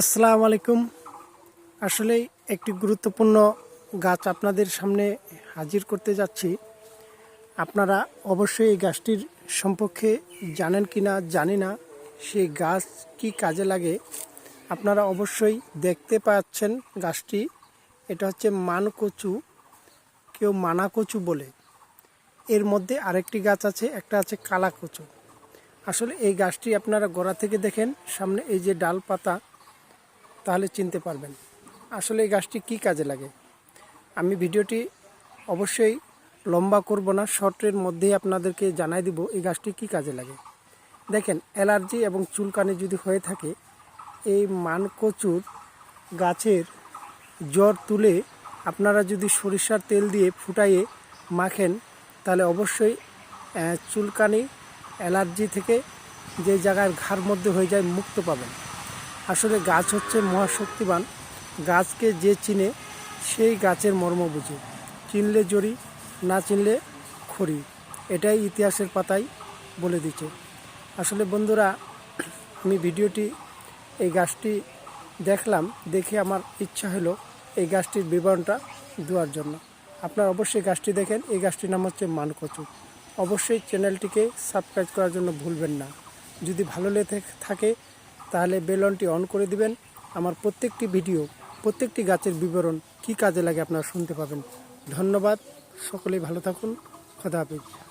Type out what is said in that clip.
আসসালামু আলাইকুম। আসলে একটি গুরুত্বপূর্ণ গাছ আপনাদের সামনে হাজির করতে যাচ্ছি। আপনারা অবশ্যই এই গাছটির সম্পর্কে জানেন কি না, জানি না, সেই গাছ কি কাজে লাগে? আপনারা অবশ্যই দেখতে পাচ্ছেন গাছটি। এটা হচ্ছে মানকচু, কেউ মানাকচু বলে। এর মধ্যে আরেকটি গাছ আছে, একটা আছে কালাকচু। আসলে এই গাছটি আপনারা গোড়া থেকে দেখেন, সামনে এই যে ডাল পাতা তাহলে চিনতে পারবেন। আসলে এই গাছটি কী কাজে লাগে? আমি ভিডিওটি অবশ্যই লম্বা করব না, শর্টের মধ্যেই আপনাদেরকে জানাই দিব এই গাছটি কী কাজে লাগে। দেখেন, অ্যালার্জি এবং চুলকানি যদি হয়ে থাকে, এই মানকচুর গাছের জ্বর তুলে আপনারা যদি সরিষার তেল দিয়ে ফুটাইয়ে মাখেন, তাহলে অবশ্যই চুলকানি, অ্যালার্জি থেকে যে জায়গায় ঘাড় মধ্যে হয়ে যায়, মুক্ত পাবেন। আসলে গাছ হচ্ছে মহাশক্তিবান। গাছকে যে চিনে, সেই গাছের মর্ম বুঝে। চিনলে জড়ি না চিনলে খড়ি। এটাই ইতিহাসের পাতায় বলে দিচ্ছে। আসলে বন্ধুরা, আমি ভিডিওটি, এই গাছটি দেখলাম, দেখে আমার ইচ্ছা হলো এই গাছটির বিবরণটা দেওয়ার জন্য। আপনারা অবশ্যই গাছটি দেখেন। এই গাছটির নাম হচ্ছে মানকচু। অবশ্যই চ্যানেলটিকে সাবস্ক্রাইব করার জন্য ভুলবেন না। যদি ভালো লেগে থাকে তাহলে বেলনটি অন করে দিবেন। আমার প্রত্যেকটি ভিডিও, প্রত্যেকটি গাছের বিবরণ কি কাজে লাগে আপনারা শুনতে পাবেন। ধন্যবাদ। সকলেই ভালো থাকুন। খোদা হাফিজ।